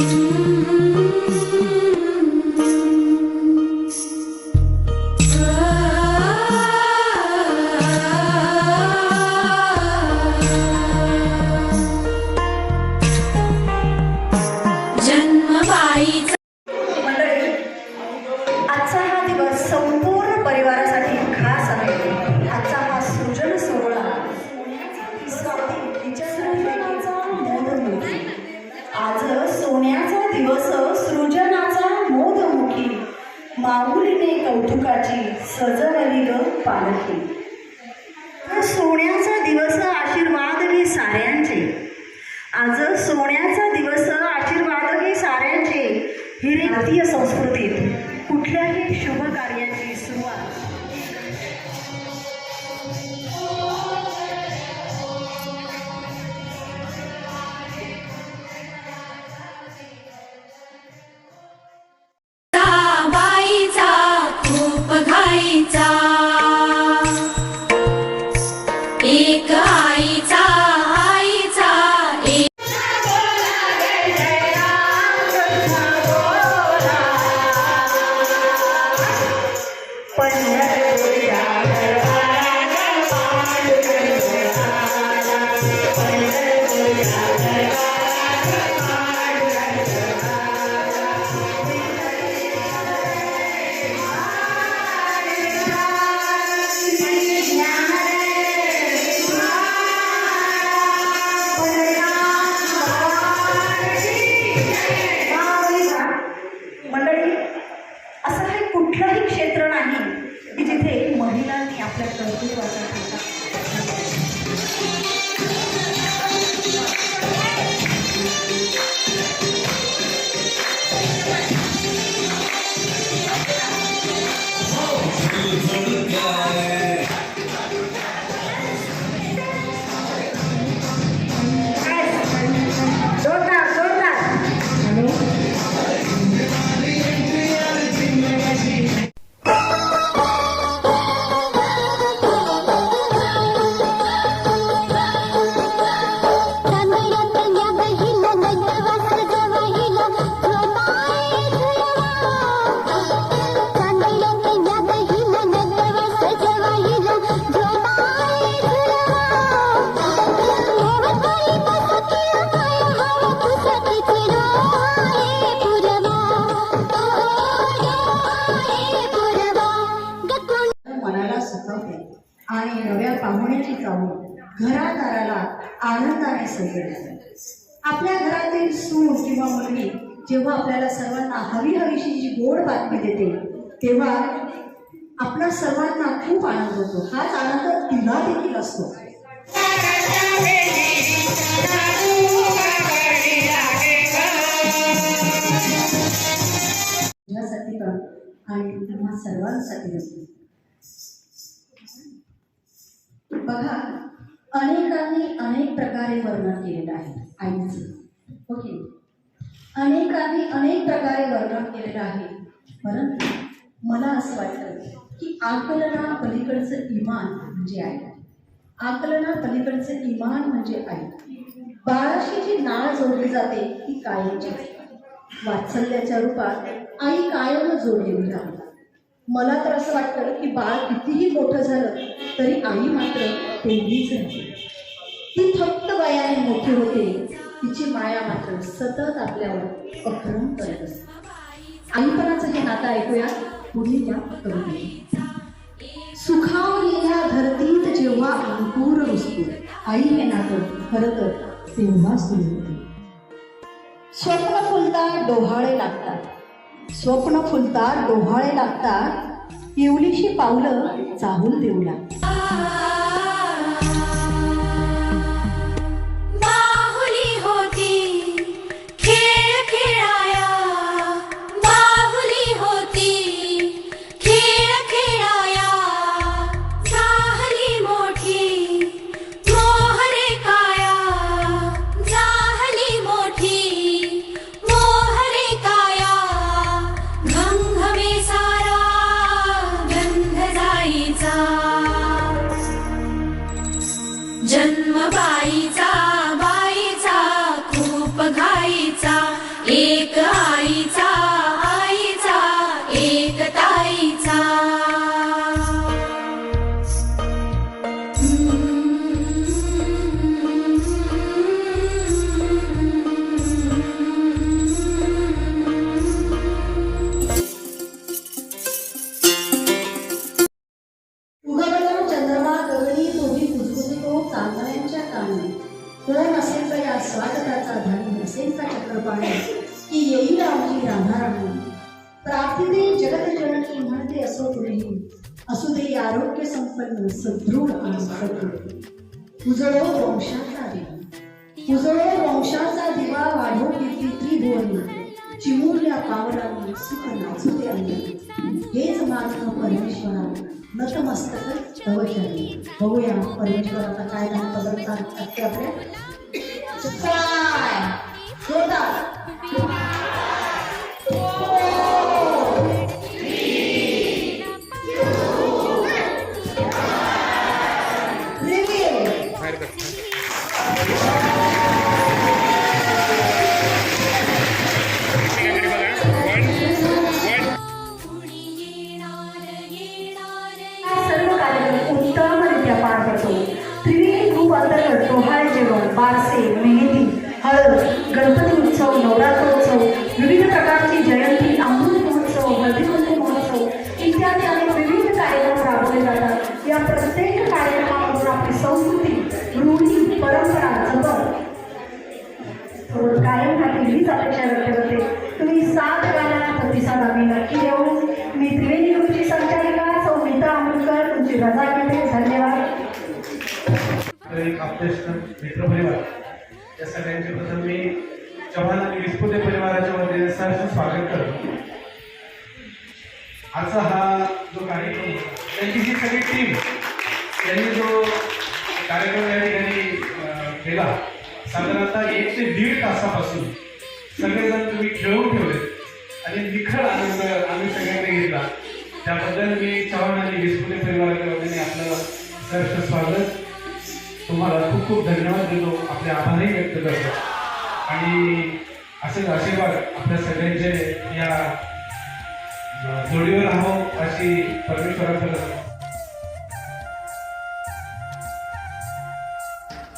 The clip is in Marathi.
Mm-hmm. कौतुकाची सजवली ग पालखी. सोन्याचा दिवस आशीर्वाद घे साऱ्यांचे. आज सोन्याचा दिवस आशीर्वाद घे साऱ्यांचे. हिरे भारतीय संस्कृतीत कुठल्याही शुभ आणि नव्या पाहुण्याची जाऊन घरादाराला आनंदाने सजवले. आपल्या घरातील सून किंवा मुलगी जेव्हा आपल्याला सर्वांना हवी हवीशी जी गोड बातमी देते तेव्हा आपला सर्वांना खूप आनंद होतो. हाच आनंद तिला देखील असतो. तुझ्यासाठी पण आणि तुम्हा सर्वांसाठी असतो बघा अनेकांनी अनेक प्रकारे वर्णन केलेलं आहे. आईचं ओके. अनेकांनी अनेक प्रकारे वर्णन केलेलं आहे. परंतु मला असं वाटतं की आकलना पलीकडचं इमान म्हणजे आई. आकलना पलीकडचं इमान म्हणजे आई. बाळाशी जी नाळ जोडली जाते ती कायमची. वात्सल्याच्या रूपात आई कायम जोडलेली राहते मला तर असं वाटतं की बाळ कितीही मोठं झालं तरी आई मात्र तेवढीच राहते ती फक्त वयाने मोठी होते. तिची माया मात्र सतत आपल्यावर अक्रम करत असते. आईपणाचं हे नातं ऐकूया. पुढील या कवितेत. सुखावलेल्या धरतीत जेव्हा अंकुर रुजतो आई हे नातं खरं तर तेव्हा सुरू होते. स्वप्न फुलता डोहाळे लागतात. स्वप्न फुलता डोहाळे लागतात. येवलीशी पावलं चाहूल देऊ राहणार नाही. प्राप्ती जगत जननी म्हणते असो तुम्ही असू दे आरोग्य संपन्न सदृढ आणि सदृढ. उजळो वंशाचा दिवा. उजळो वंशाचा दिवा वाढो कीर्ती त्रिभुवनी चिमुरल्या पावलांनी सुख नाचू दे अंगणी हेच मानव परमेश्वरा नतमस्तक तव बघूया परमेश्वराचा काय नाम पदर असते आपल्या थोडं कायम राहतील हीच अपेक्षा व्यक्त करते तुम्ही साथ द्यायला प्रतिसाद आम्ही नक्की देऊ. मी त्रिवेणी ग्रुपची संचालिका सौ नीता तुमची रजा घेते. धन्यवाद. मित्रपरिवार या सगळ्यांचे प्रथम मी चव्हाण आणि विस्पुते परिवाराच्या वतीने सहर्ष स्वागत करतो. आजचा हा जो कार्यक्रम त्यांची जी सगळी टीम यांनी जो कार्यक्रम या ठिकाणी केला साधारणतः एक ते दीड तासापासून सगळेजण तुम्ही खेळून ठेवले. आणि निखळ आनंद आम्ही सगळ्यांनी घेतला. त्याबद्दल मी चव्हाण आणि विस्पुते परिवाराच्या वतीने आपलं सहर्ष स्वागत. तुम्हाला खूप खूप धन्यवाद देतो. आपले आभारही व्यक्त करतो. आणि असेच आशीर्वाद आपल्या सगळ्यांचे या जोडीवर राहावं अशी परमेश्वराकडे